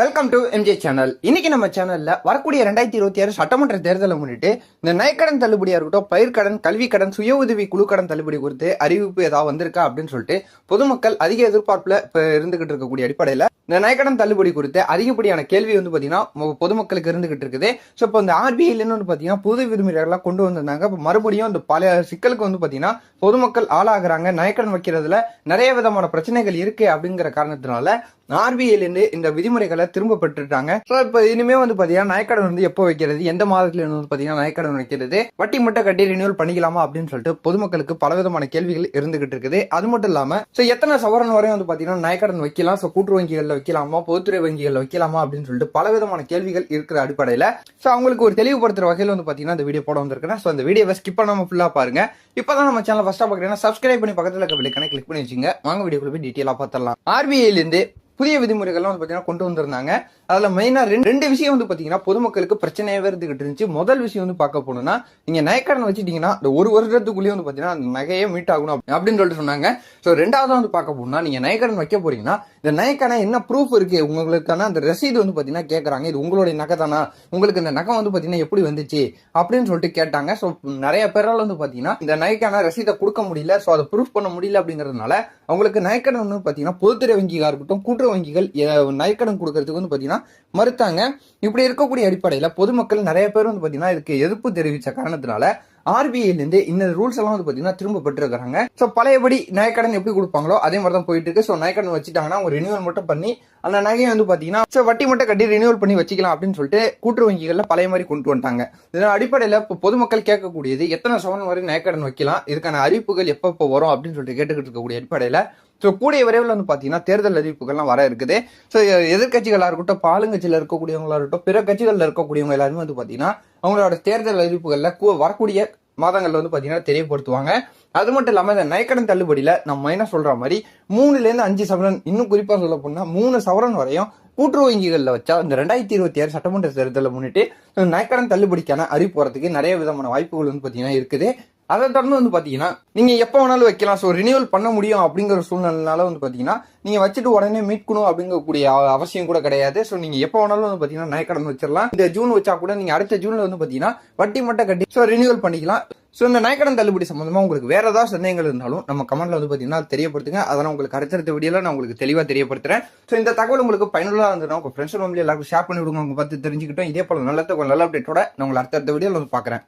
Welcome to MJ channel இன்னைக்கு நம்ம சேனல்ல வரக்கூடிய ரெண்டாயிரத்தி இருபத்தி ஆறு சட்டமன்ற தேர்தலை முன்னிட்டு இந்த நயக்கடன் தள்ளுபடியா இருக்கட்டும் பயிர்க்கடன் கல்வி கடன் சுய உதவி குழு கடன் தள்ளுபடி குறித்து அறிவிப்பு ஏதாவது வந்திருக்கா அப்படின்னு சொல்லிட்டு பொதுமக்கள் அதிக எதிர்பார்ப்புல இருந்துகிட்டு இருக்கக்கூடிய அடிப்படையில இந்த நயக்கடன் தள்ளுபடி குறித்து அதிகப்படியான கேள்வி வந்து பாத்தீங்கன்னா பொதுமக்களுக்கு இருந்துகிட்டு இருக்குது. ஸோ இப்போ இந்த ஆர்பிஐல வந்து பாத்தீங்கன்னா புது விதிமுறைகள்லாம் கொண்டு வந்திருந்தாங்க. இப்போ மறுபடியும் இந்த பல சிக்கலுக்கு வந்து பாத்தீங்கன்னா பொதுமக்கள் ஆளாகிறாங்க நயக்கடன் வைக்கிறதுல நிறைய விதமான பிரச்சனைகள் இருக்கு அப்படிங்கிற காரணத்தினால ஆர்பிஐல இருந்து இந்த விதிமுறைகளை திரும்ப பெற்றுட்டாங்க. ஸோ இப்போ இனிமே வந்து பாத்தீங்கன்னா நயக்கடன் வந்து எப்போ வைக்கிறது? எந்த மாதத்துல இருந்து வந்து பாத்தீங்கன்னா நயக்கடன் வைக்கிறது? வட்டி மட்டும் கட்டி ரினியூவல் பண்ணிக்கலாமா அப்படின்னு சொல்லிட்டு பொதுமக்களுக்கு பலவிதமான கேள்விகள் இருந்துகிட்டு இருக்குது. அது மட்டும் இல்லாம ஸோ எத்தனை சவரன் வரையும் வந்து பாத்தீங்கன்னா நயக்கடன் வைக்கலாம். ஸோ கூட்டுறவு வங்கிகள்ல வைக்கலாமா? பொதுத்துறை வங்கிகளில் வைக்கலாமா? அப்படின்னு சொல்லிட்டு பலவிதமான கேள்விகள் இருக்கிற அடிப்படையில ஸோ அவங்களுக்கு ஒரு தெளிவுபடுத்துற வகையில் வந்து பாத்தீங்கன்னா இந்த வீடியோ போட வந்திருக்கேன் ஸோ அந்த வீடியோவை ஸ்கிப் பண்ணாம ஃபுல்லா பாருங்க. இப்பதான் நம்ம சேனல் ஃபர்ஸ்டா பாக்குறீங்கன்னா சப்ஸ்கிரைப் பண்ணி பக்கத்துல இருக்க பிள்ளைக்கான கிளிக் பண்ணி வச்சுங்க வாங்க வீடியோக்குள்ள போய் டீட்டெயிலா பார்த்துடலாம் ஆர்பிஐல இருந்து புதிய விதிமுறைகள்லாம் வந்து பார்த்தீங்கன்னா கொண்டு வந்திருந்தாங்க. அதில் மெயினாக ரெண்டு ரெண்டு விஷயம் வந்து பார்த்தீங்கன்னா பொதுமக்களுக்கு பிரச்சனையாகவே இருந்துகிட்டு இருந்துச்சு. முதல் விஷயம் வந்து பார்க்க போனோம்னா நீங்கள் நகைக்கடன் வச்சுட்டீங்கன்னா இந்த ஒரு வருடத்துக்குள்ளேயே வந்து பார்த்தீங்கன்னா அந்த நகையே மீட் ஆகணும் அப்படி- அப்படின்னு சொல்லிட்டு சொன்னாங்க. ஸோ ரெண்டாவது வந்து பார்க்க போனா நீங்கள் நகைக்கடன் வைக்க போறீங்கன்னா இந்த நகைக்கான என்ன ப்ரூஃப் இருக்குது உங்களுக்கான அந்த ரசீது வந்து பார்த்தீங்கன்னா கேட்குறாங்க இது உங்களுடைய நகை தானா? உங்களுக்கு இந்த நகை வந்து பார்த்தீங்கன்னா எப்படி வந்துச்சு? அப்படின்னு சொல்லிட்டு கேட்டாங்க. ஸோ நிறைய பேரால் வந்து பார்த்தீங்கன்னா இந்த நகைக்கான ரசீதை கொடுக்க முடியல. ஸோ அதை ப்ரூஃப் பண்ண முடியல அப்படிங்கிறதுனால அவங்களுக்கு நகைக்கடன் வந்து பார்த்தீங்கன்னா பொதுத்துறை வங்கிகா இருக்கட்டும் கூட்டுறவு வங்கிகள் நயக்கடன் நகைக்கடன் கொடுக்கறதுக்கு வந்து பாத்தீங்கன்னா மறுத்தாங்க. இப்படி இருக்கக்கூடிய அடிப்படையில பொதுமக்கள் நிறைய பேர் வந்து பாத்தீங்கன்னா இதுக்கு எதிர்ப்பு தெரிவித்த காரணத்தினால ஆர்பிஐலேருந்து இந்த ரூல்ஸ் எல்லாம் வந்து பாத்தீங்கன்னா திரும்ப இருக்கிறாங்க ஸோ பழையபடி நகைக்கடன் எப்படி கொடுப்பாங்களோ அதே மாதிரி தான் போயிட்டு இருக்கு ஸோ நகைக்கடன் வச்சுட்டாங்கன்னா அவங்க ரினியூவல் மட்டும் பண்ணி அந்த நகையை வந்து பார்த்தீங்கன்னா ஸோ வட்டி மட்டும் கட்டி ரினியூவல் பண்ணி வச்சுக்கலாம் அப்படின்னு சொல்லிட்டு கூட்டு வங்கிகளில் பழைய மாதிரி கொண்டு வந்துட்டாங்க. இதன் அடிப்படையில இப்போ பொதுமக்கள் கேட்கக்கூடியது எத்தனை சவரன் வரை நகைக்கடன் வைக்கலாம் இதுக்கான அறிவிப்புகள் எப்பப்போ வரும் அப்படின்னு சொல்லிட்டு கேட்டுக்கிட்டு இருக்கக்கூடிய அடிப்படையில் ஸோ கூடிய விரைவில் வந்து பார்த்தீங்கன்னா தேர்தல் அறிவிப்புகள்லாம் வர இருக்குது. ஸோ எதிர்கட்சிகளாக இருக்கட்டும் பாலுங்கட்சியில் இருக்கக்கூடியவங்களா இருக்கட்டும் பிற கட்சிகளில் இருக்கக்கூடியவங்க எல்லாருமே வந்து பார்த்தீங்கன்னா அவங்களோட தேர்தல் அறிவிப்புகளில் கூ- வரக்கூடிய மாதங்களில் வந்து பார்த்தீங்கன்னா தெரியப்படுத்துவாங்க அது மட்டும் இல்லாமல் இந்த நயக்கடன் தள்ளுபடியில் நம்ம என்ன சொல்கிற மாதிரி மூணுலேருந்து அஞ்சு சவரன் இன்னும் குறிப்பாக சொல்ல போனால் மூணு சவரன் வரையும் கூட்டுறவு வங்கிகளில் வச்சா இந்த ரெண்டாயிரத்தி இருபத்தி ஆறு சட்டமன்ற தேர்தலை முன்னிட்டு நயக்கடன் தள்ளுபடிக்கான அறிவிப்பு வரதுக்கு நிறைய விதமான வாய்ப்புகள் வந்து பார்த்தீங்கன்னா இருக்குது. அதை தொடர்ந்து வந்து பார்த்தீங்கன்னா நீங்கள் எப்போ வேணாலும் வைக்கலாம். ஸோ ரினியூவல் பண்ண முடியும் அப்படிங்கிற சூழ்நிலைனால வந்து பார்த்தீங்கன்னா நீங்கள் வச்சுட்டு உடனே மீட்கணும் அப்படிங்கக்கூடிய அவ- அவசியம் கூட கிடையாது. ஸோ நீங்கள் எப்போ வேணாலும் வந்து பார்த்தீங்கன்னா நயக்கடன் வச்சிடலாம் இந்த ஜூன் வச்சா கூட நீங்கள் அடுத்த ஜூனில் வந்து பார்த்தீங்கன்னா வட்டி மட்டும் கட்டி ஸோ ரினியூவல் பண்ணிக்கலாம். ஸோ இந்த நயக்கடன் தள்ளுபடி சம்மந்தமாக உங்களுக்கு வேறு ஏதாவது சந்தேகங்கள் இருந்தாலும் நம்ம கமெண்ட்டில் வந்து பார்த்தீங்கன்னா தெரியப்படுத்துங்க. அதெல்லாம் உங்களுக்கு அடுத்தடுத்த வீடியோவில் நான் உங்களுக்கு தெளிவாக தெரியப்படுத்துறேன். ஸோ இந்த தகவல் உங்களுக்கு பயனுள்ளதாக இருந்ததுன்னா உங்கள் ஃப்ரெண்ட்ஸ் ஃபேமிலி எல்லாருக்கும் ஷேர் பண்ணி விடுங்க. உங்க பார்த்து தெரிஞ்சுக்கிட்டோம். இதே போல நல்ல தகவல் நல்ல அப்டேட்டோட நான் உங்களை அடுத்தடுத்த வீடியோவில் வந்து பார்க்குறேன்